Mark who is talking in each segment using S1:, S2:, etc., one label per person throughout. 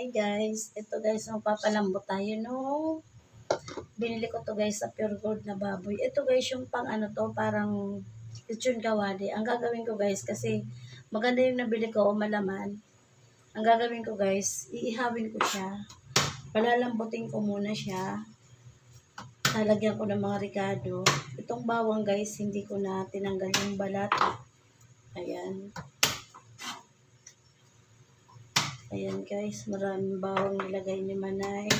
S1: Hi guys, ito guys, magpapalambot tayo no. Binili ko to guys sa Pure Gold na baboy. Ito guys, yung pang ano to, parang lechon kawali. Ang gagawin ko guys, kasi maganda yung nabili ko, malaman. Ang gagawin ko guys, iihawin ko siya. Palalambutin ko muna siya. Lalagyan ko ng mga ricado. Itong bawang guys, hindi ko na tinanggal yung balat. Ayan. Ayan guys, maraming bawang nilagay ni Manay.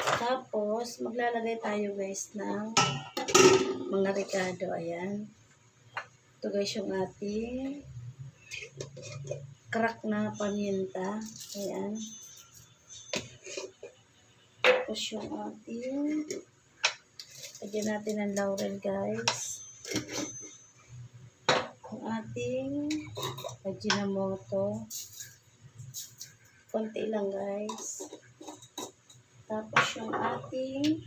S1: Tapos, maglalagay tayo guys ng mga ricado. Ayan. Ito guys yung ating crack na paminta. Ayan. Tapos yung ating lagyan natin ng laurel guys. Ating Ajinomoto. Konti lang guys. Tapos yung ating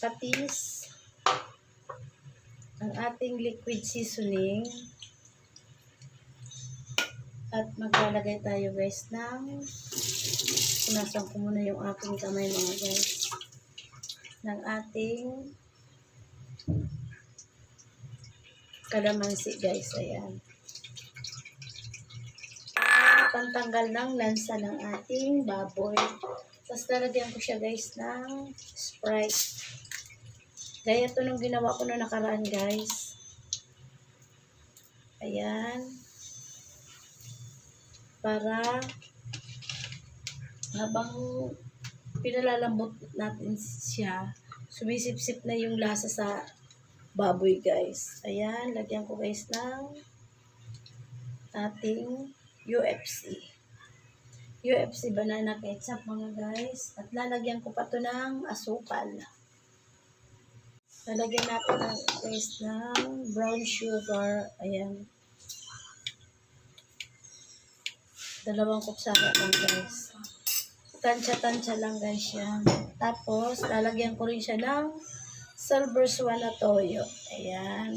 S1: patis. Ang ating liquid seasoning. At maglalagay tayo guys ng punasan ko muna yung aking kamay mga guys. Ng ating kalamansi guys. Ayan. Pantanggal ng lansa ng ating baboy. Tapos lalagyan ko siya guys ng Sprite. Gaya to nung ginawa ko na nakaraan guys. Ayan. Para habang pinalalambot natin siya, sumisip-sip na yung lasa sa baboy guys. Ayan, lagyan ko guys ng ating UFC. UFC banana ketchup mga guys. At lalagyan ko pa to ng asukal. Lalagyan natin ng guys ng brown sugar. Ayan. Dalawang kutsara lang guys. Tansya-tansya lang guys yan. Tapos, lalagyan ko rin siya ng silver swan na toyo. Ayan.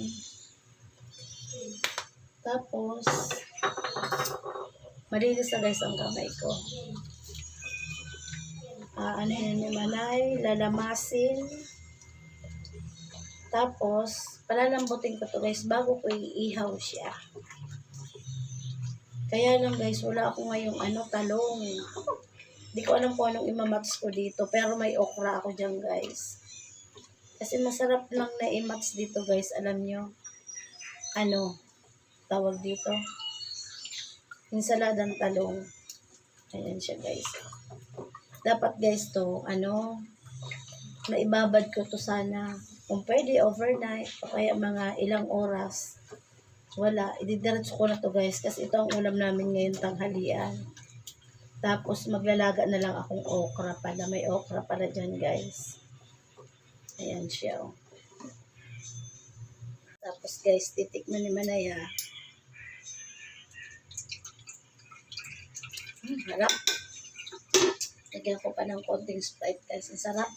S1: Tapos, malinis na guys ang kamay ko. Ah, ano yun ni Manay, lalamasin. Tapos, palalambutin ko to guys bago ko iihaw siya. Kaya lang guys, wala ako ngayong ano, talong. Hindi ko alam kung anong imamats ko dito. Pero may okra ako dyan guys. Kasi masarap lang na imats dito guys. Alam nyo, ano, tawag dito. Insaladang talong. Ayan siya guys. Dapat guys to, ano, naibabad ko to sana. Kung pwede, overnight. O kaya mga ilang oras. Wala. Ididiretso ko na to guys. Kasi ito ang ulam namin ngayon tanghalian. Tapos maglalaga na lang akong okra pala. May okra pala dyan guys. Ayan siya oh. Tapos guys, titikman ni Manaya. Hmm, harap. Lagyan ko pa ng konting Sprite guys. Ang sarap.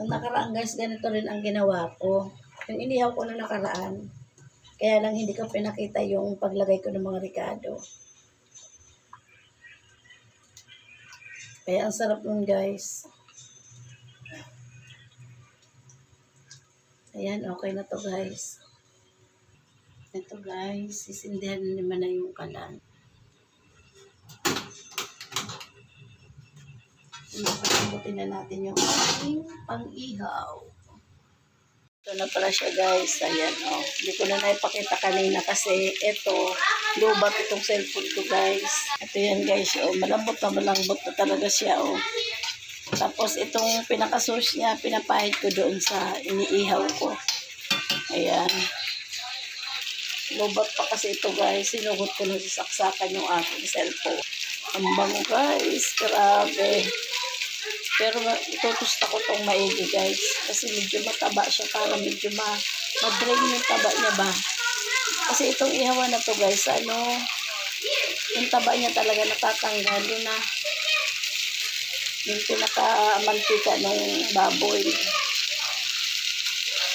S1: Ang nakaraan guys, ganito rin ang ginawa ko. Yung inihaw ko na nakaraan. Kaya lang hindi ko pinakita yung paglagay ko ng mga ricado. Kaya ang sarap nun guys. Ayan, okay na to guys. Ito guys, sisindihan na naman na yung kalan. Ipasambutin na natin yung ating pang-ihaw. Na pala siya guys. Ayan. Oh. Hindi ko na naipakita kanina kasi ito, lubat itong cellphone ko guys. Ito yan guys. Oh. Malambot na malambot na talaga siya. Oh. Tapos itong pinaka-source niya, pinapahid ko doon sa iniihaw ko. Ayan. Lubat pa kasi ito guys. Sinugot ko na sa saksakan yung aking cellphone. Ang bango guys. Grabe. Pero itutusta ko tong maigi guys. Kasi medyo mataba siya para medyo ma ma-drain yung taba niya ba. Kasi itong ihawan na to guys, ano, yung taba niya talaga natatanggal. Yun na, Yung pinaka-mantika ng baboy.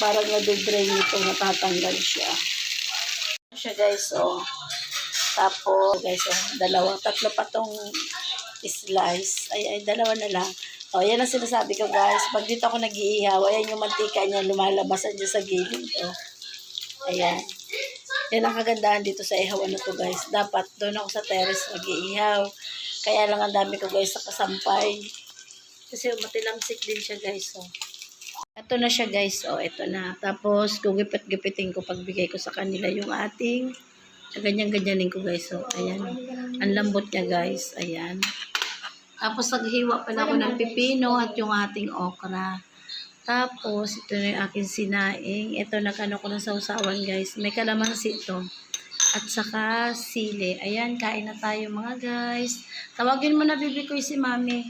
S1: Parang nade-drain ito, natatanggal siya. Siya guys, oh. Tapos, guys, oh, dalawa, tatlo pa tong slice. Ay, ay, dalawa na lang. O, yan ang sinasabi ko, guys. Pag dito ako nag-iihaw, ayan yung mantika niya, lumalabas dyan sa gilid. Oh. Ayan. Yan ang kagandahan dito sa ihawan na to, guys. Dapat doon ako sa terrace nag-iihaw. Kaya lang ang dami ko, guys, sa kasampay. Kasi matilamsik din siya, guys, oh. Ito na siya, guys, oh. Ito na. Tapos, gugipit-gipitin ko pagbigay ko sa kanila yung ating ganyan-ganyanin ko, guys, oh. Ayan. Ang lambot niya, guys. Ayan. Tapos, naghiwa pala ako ng pipino at yung ating okra. Tapos, ito na yung aking sinaing. Ito, nagano ko ng sausawan, guys. May kalamansi ito. At saka, sili. Ayan, kain na tayo, mga guys. Tawagin mo na, bibi ko si mami.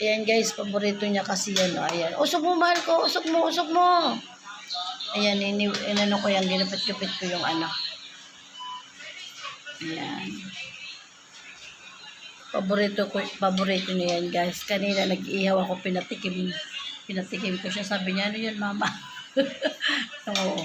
S1: Ayan, guys. Paborito niya kasi yan. Oh. Ayan. Usok mo, mahal ko. Usok mo, usok mo. Ayan, inano ko yan. Ginapit-gapit ko yung anak. Ayan. Paborito ko, paborito niya yan, guys. Kanina nag-ihaw ako, pinatikim. Pinatikim ko siya. Sabi niya, ano yun, mama? Oo.